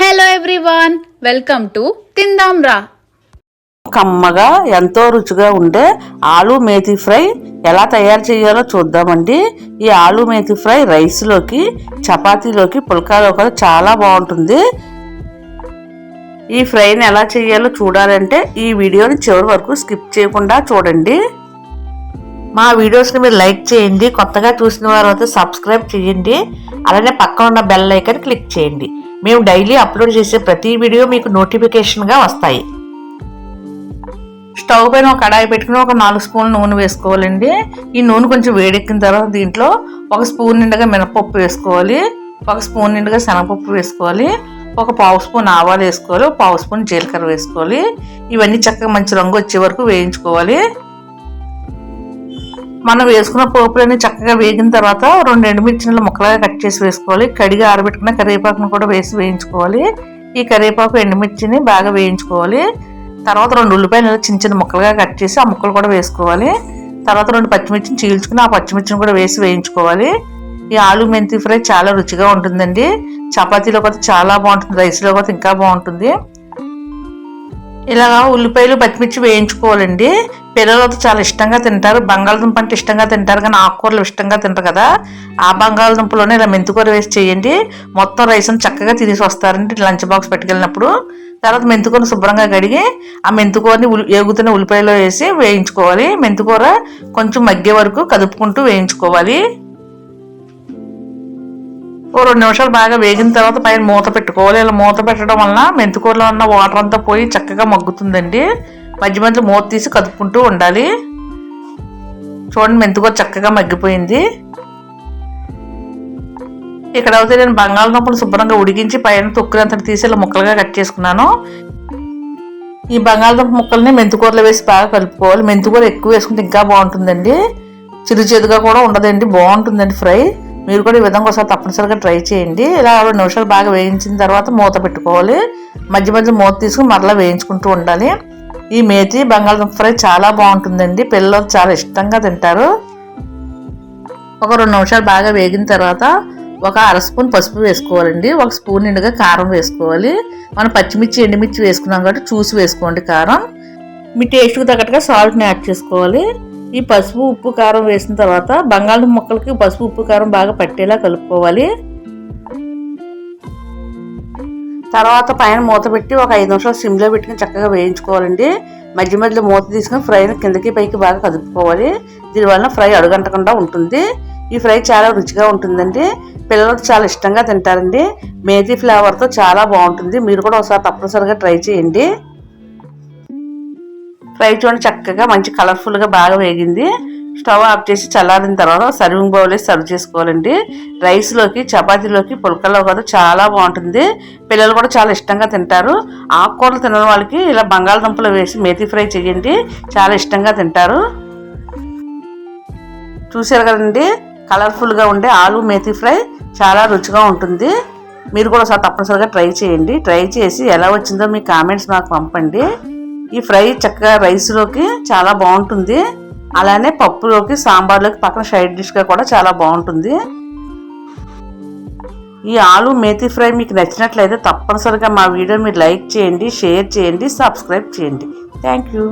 Hello everyone welcome to తిందాం రా కమ్మగా ఎంతో రుచిగా ఉండే ఆలు మేతి ఫ్రై ఎలా తయారు చేయాలో చూద్దామండి. ఈ ఆలు మేతి ఫ్రై రైస్లోకి చపాతీలోకి పుల్కాలో కూడా చాలా బాగుంటుంది. ఈ ఫ్రైని ఎలా చేయాలో చూడాలంటే ఈ వీడియోని చివరి వరకు స్కిప్ చేయకుండా చూడండి. మా వీడియోస్ని మీరు లైక్ చేయండి కొత్తగా చూసిన వారు అయితే సబ్స్క్రైబ్ చేయండి. అలానే పక్కన ఉన్న బెల్ ఐకన్ క్లిక్ చేయండి. మేము డైలీ అప్లోడ్ చేసే ప్రతి వీడియో మీకు నోటిఫికేషన్గా వస్తాయి. స్టవ్ పైన ఒక కడాయి పెట్టుకుని ఒక నాలుగు స్పూన్లు నూనె వేసుకోవాలండి. ఈ నూనె కొంచెం వేడెక్కిన తర్వాత దీంట్లో ఒక స్పూన్ నిండుగా మినపప్పు వేసుకోవాలి. ఒక స్పూన్ నిండుగా శనగపప్పు వేసుకోవాలి. ఒక పావు స్పూన్ ఆవాలు వేసుకోవాలి. పావు స్పూన్ జీలకర్ర వేసుకోవాలి. ఇవన్నీ చక్కగా మంచి రంగు వచ్చే వరకు వేయించుకోవాలి. మనం వేసుకున్న పోపులన్నీ చక్కగా వేగిన తర్వాత రెండు ఎండుమిర్చిని ముక్కలుగా కట్ చేసి వేసుకోవాలి. కడిగి ఆరబెట్టుకున్న కరివేపాకును కూడా వేసి వేయించుకోవాలి. ఈ కరివేపాకు ఎండుమిర్చిని బాగా వేయించుకోవాలి. తర్వాత రెండు ఉల్లిపాయలు చిన్న చిన్న ముక్కలుగా కట్ చేసి ఆ ముక్కలు కూడా వేసుకోవాలి. తర్వాత రెండు పచ్చిమిర్చిని చీల్చుకుని ఆ పచ్చిమిర్చిని కూడా వేసి వేయించుకోవాలి. ఈ ఆలు మెంతి ఫ్రై చాలా రుచిగా ఉంటుందండి. చపాతీలో కూడా చాలా బాగుంటుంది. రైస్లో కూడా ఇంకా బాగుంటుంది. ఇలాగా ఉల్లిపాయలు పచ్చిమిర్చి వేయించుకోవాలండి. పిల్లలతో చాలా ఇష్టంగా తింటారు. బంగాళదుంప అంటే ఇష్టంగా తింటారు. కానీ ఆకుకూరలు ఇష్టంగా తింటారు కదా. ఆ బంగాళదుంపలోనే ఇలా మెంతికూర వేసి చేయండి. మొత్తం రైస్ని చక్కగా తినేసి వస్తారండి లంచ్ బాక్స్ పెట్టుకెళ్ళినప్పుడు. తర్వాత మెంతికూరను శుభ్రంగా కడిగి ఆ మెంతికూరని ఉల్లి ఏగుతున్న ఉల్లిపాయలో వేసి వేయించుకోవాలి. మెంతికూర కొంచెం మగ్గే వరకు కదుపుకుంటూ వేయించుకోవాలి. ఓ రెండు నిమిషాలు బాగా వేగిన తర్వాత పైన మూత పెట్టుకోవాలి. ఇలా మూత పెట్టడం వలన మెంతికూరలో ఉన్న వాటర్ అంతా పోయి చక్కగా మగ్గుతుందండి. మధ్య మధ్యలో మూత తీసి కదుపుకుంటూ ఉండాలి. చూడండి మెంతికూర చక్కగా మగ్గిపోయింది. ఇక్కడ అయితే నేను బంగాళదుంపలు శుభ్రంగా ఉడికించి పైన తొక్కునంత తీసి ఇలా ముక్కలుగా కట్ చేసుకున్నాను. ఈ బంగాళదుంప ముక్కల్ని మెంతికూరలో వేసి బాగా కలుపుకోవాలి. మెంతికూర ఎక్కువ వేసుకుంటే ఇంకా బాగుంటుందండి. చిరు చేదుగా కూడా ఉండదండి. బాగుంటుందండి ఫ్రై. మీరు కూడా ఈ విధంగా ఒకసారి తప్పనిసరిగా ట్రై చేయండి. ఇలా రెండు నిమిషాలు బాగా వేయించిన తర్వాత మూత పెట్టుకోవాలి. మధ్య మధ్య మూత తీసుకుని మరలా వేయించుకుంటూ ఉండాలి. ఈ మేతి బంగాళదుంప ఫ్రై చాలా బాగుంటుందండి. పిల్లలు చాలా ఇష్టంగా తింటారు. ఒక రెండు నిమిషాలు బాగా వేగిన తర్వాత ఒక అర స్పూన్ పసుపు వేసుకోవాలండి. ఒక స్పూన్ నిండుగా కారం వేసుకోవాలి. మనం పచ్చిమిర్చి ఎండుమిర్చి వేసుకున్నాం కాబట్టి చూసి వేసుకోండి కారం. మీ టేస్ట్కి తగ్గట్టుగా సాల్ట్ని యాడ్ చేసుకోవాలి. ఈ పసుపు ఉప్పు కారం వేసిన తర్వాత బంగాళదుంప ముక్కలకి పసుపు ఉప్పు కారం బాగా పట్టేలా కలుపుకోవాలి. తర్వాత పైన మూత పెట్టి ఒక ఐదు నిమిషాలు సిమ్లో పెట్టుకుని చక్కగా వేయించుకోవాలండి. మధ్య మధ్యలో మూత తీసుకుని ఫ్రైని కిందకి పైకి బాగా కదుపుకోవాలి. దీనివల్ల ఫ్రై అడుగంటకుండా ఉంటుంది. ఈ ఫ్రై చాలా రుచిగా ఉంటుందండి. పిల్లలకు చాలా ఇష్టంగా తింటారండి. మేతి ఫ్లేవర్తో చాలా బాగుంటుంది. మీరు కూడా ఒకసారి తప్పనిసరిగా ట్రై చేయండి. ఫ్రై చూడండి చక్కగా మంచి కలర్ఫుల్గా బాగా వేగింది. స్టవ్ ఆఫ్ చేసి చల్లారిన తర్వాత సర్వింగ్ బౌల్ వేసి సర్వ్ చేసుకోవాలండి. రైస్లోకి చపాతీలోకి పుల్కల్లో కూడా చాలా బాగుంటుంది. పిల్లలు కూడా చాలా ఇష్టంగా తింటారు. ఆకుకూరలు తినని వాళ్ళకి ఇలా బంగాళదుంపలు వేసి మేతి ఫ్రై చేయండి. చాలా ఇష్టంగా తింటారు. చూసారు కదండి? కలర్ఫుల్గా ఉండే ఆలు మేతి ఫ్రై చాలా రుచిగా ఉంటుంది. మీరు కూడా ఒకసారి తప్పనిసరిగా ట్రై చేయండి. ట్రై చేసి ఎలా వచ్చిందో మీ కామెంట్స్ నాకు పంపండి. ఈ ఫ్రై చక్కగా రైస్లోకి చాలా బాగుంటుంది. అలానే పప్పులోకి సాంబార్లోకి పక్కన సైడ్ డిష్గా కూడా చాలా బాగుంటుంది. ఈ ఆలు మేతి ఫ్రై మీకు నచ్చినట్లయితే తప్పనిసరిగా మా వీడియో మీరు లైక్ చేయండి షేర్ చేయండి సబ్స్క్రైబ్ చేయండి. Thank you.